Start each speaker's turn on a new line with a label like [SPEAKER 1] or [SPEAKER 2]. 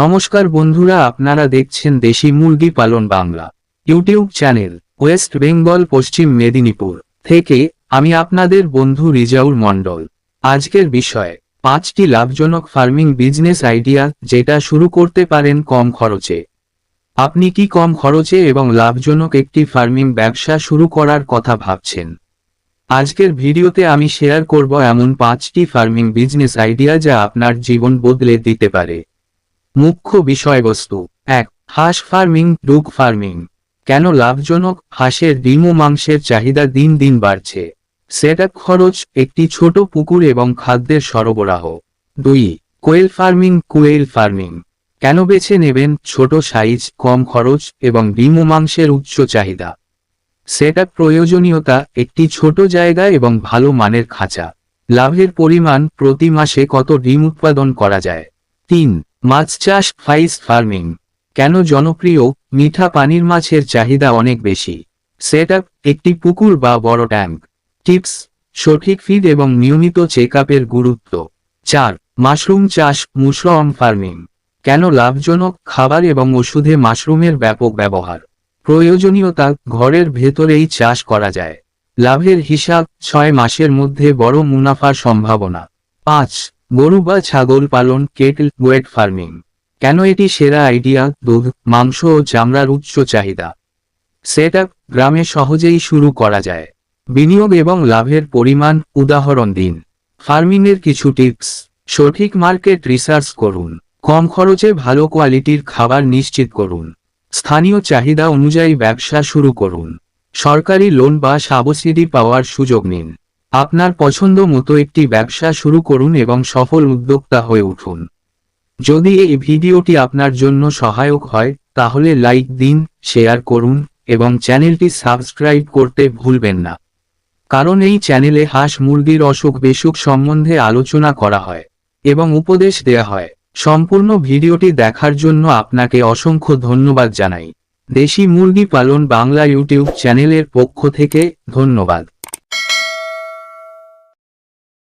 [SPEAKER 1] নমস্কার বন্ধুরা, আপনারা দেখছেন দেশি মুরগি পালন Bangla YouTube channel, West Bengal, পশ্চিম মেদিনীপুর থেকে আমি আপনাদের বন্ধু রিজাউর মণ্ডল। আজকের বিষয়, পাঁচটি লাভজনক ফার্মিং বিজনেস আইডিয়া যেটা শুরু করতে পারেন কম খরচে। আপনি কি কম খরচে এবং লাভজনক একটি ফার্মিং ব্যবসা শুরু করার কথা ভাবছেন? আজকের ভিডিওতে আমি শেয়ার করব এমন পাঁচটি ফার্মিং বিজনেস আইডিয়া যা আপনার জীবন বদলে দিতে পারে। মুখ্য বিষয়বস্তু। এক, হাঁস ফার্মিং ডুক ফার্মিং কেন লাভজনক? হাঁসের ডিম ও মাংসের চাহিদা দিন দিন বাড়ছে। সেটআপ খরচ, একটি ছোট পুকুর এবং খাদ্যের সরবরাহ। দুই, কোয়েল ফার্মিং কুয়েল ফার্মিং কেন বেছে নেবেন? ছোট সাইজ, কম খরচ এবং ডিম ও মাংসের উচ্চ চাহিদা। সেটআপ প্রয়োজনীয়তা, একটি ছোট জায়গা এবং ভালো মানের খাঁচা। লাভের পরিমাণ প্রতি মাসে কত ডিম উৎপাদন করা যায়? তিন মাছ চাষ ফাইস ফার্মিং। কেন জনপ্রিয়? মিঠা পানির মাছের চাহিদা অনেক বেশি। সেট একটি পুকুর বা বড় ট্যাঙ্ক। টিপস, সঠিক ফিড এবং নিয়মিত চেক গুরুত্ব। চার, মাশরুম চাষ, মুশরম ফার্মিং। কেন লাভজনক? খাবার এবং ওষুধে মাশরুমের ব্যাপক ব্যবহার। প্রয়োজনীয়তা, ঘরের ভেতরেই চাষ করা যায়। লাভের হিসাব, ছয় মাসের মধ্যে বড় মুনাফার সম্ভাবনা। পাঁচ গরু বা ছাগল পালন কেটল ওয়েট ফার্মিং কেন এটি সেরা আইডিয়া দুধ, মাংস ও চামড়ার উচ্চ চাহিদা। সেট গ্রামে সহজেই শুরু করা যায়। বিনিয়োগ এবং লাভের পরিমাণ, উদাহরণ দিন। ফার্মিংয়ের কিছু টিপস সঠিক মার্কেট রিসার্চ করুন। কম খরচে ভালো কোয়ালিটির খাবার নিশ্চিত করুন। স্থানীয় চাহিদা অনুযায়ী ব্যবসা শুরু করুন। সরকারি লোন বা সাবসিডি পাওয়ার সুযোগ নিন। আপনার পছন্দ মতো একটি ব্যবসা শুরু করুন এবং সফল উদ্যোক্তা হয়ে উঠুন। যদি এই ভিডিওটি আপনার জন্য সহায়ক হয়, তাহলে লাইক দিন, শেয়ার করুন, এবং চ্যানেলটি সাবস্ক্রাইব করতে ভুলবেন না। কারণ এই চ্যানেলে হাঁস মুরগির অসুখ বেসুখ সম্বন্ধে আলোচনা করা হয়, এবং উপদেশ দেয়া হয়। সম্পূর্ণ ভিডিওটি দেখার জন্য আপনাকে অসংখ্য ধন্যবাদ জানাই। দেশি মুরগি পালন বাংলা ইউটিউব চ্যানেলের পক্ষ থেকে ধন্যবাদ।